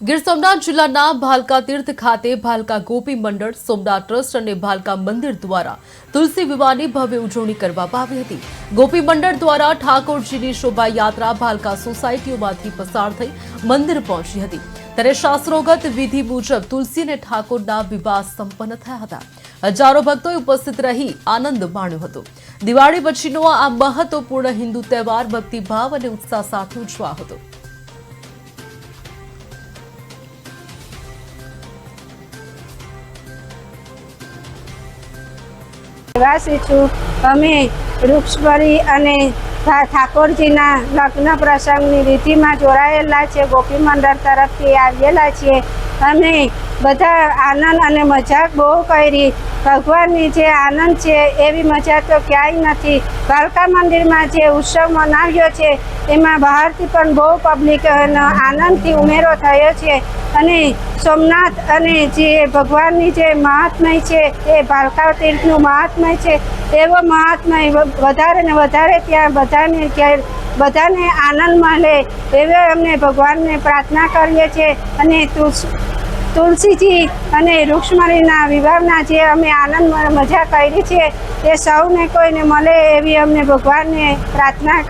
ગીર સોમનાથ જિલ્લાના ભાલકા તીર્થ ખાતે ભાલકા ગોપી મંડળ, સોમનાથ ટ્રસ્ટ અને ભાલકા મંદિર દ્વારા તુલસી વિવાહની ભવ્ય ઉજવણી કરવામાં આવી હતી. ગોપી મંડળ દ્વારા ઠાકોરજીની શોભાયાત્રા ભાલકા સોસાયટીઓમાંથી પસાર થઈ મંદિર પહોંચી હતી. ત્યારે શાસ્ત્રોગત વિધિ મુજબ તુલસી અને ઠાકોરના વિવાહ સંપન્ન થયા હતા. હજારો ભક્તોએ ઉપસ્થિત રહી આનંદ માણ્યો હતો. દિવાળી પછીનો આ મહત્વપૂર્ણ હિન્દુ તહેવાર ભક્તિભાવ અને ઉત્સાહ સાથે ઉજવા હતો. નિવાસી છું. અમે વૃક્ષભરી અને ઠાકોરજીના લગ્ન પ્રસંગની વિધિમાં જોડાયેલા છે. ગોપી મંડળ તરફથી આવેલા છીએ. અમે બધા આનંદ અને મજાક બહુ કરી. ભગવાનની જે આનંદ છે એવી મજા તો ક્યાંય નથી. દ્વારકા મંદિરમાં જે ઉત્સવ મનાવ્યો છે, એમાં બહારથી પણ બહુ પબ્લિક આનંદથી ઉમેરો થયો છે. અને સોમનાથ અને જે ભગવાનની જે મહાત્મય છે, એ ભાલકા તીર્થનું મહાત્મય છે, એવો મહાત્મય વધારે ને વધારે ત્યાં બધાને બધાને આનંદ મળે એવે અમને ભગવાનને પ્રાર્થના કરીએ છીએ. અને તુલસી, તુલસીજી અને રૂક્ષ્મણીના વિવાહના જે અમે આનંદ મજા કરી છે, એ સૌને કોઈને મળે એવી અમને ભગવાનને પ્રાર્થના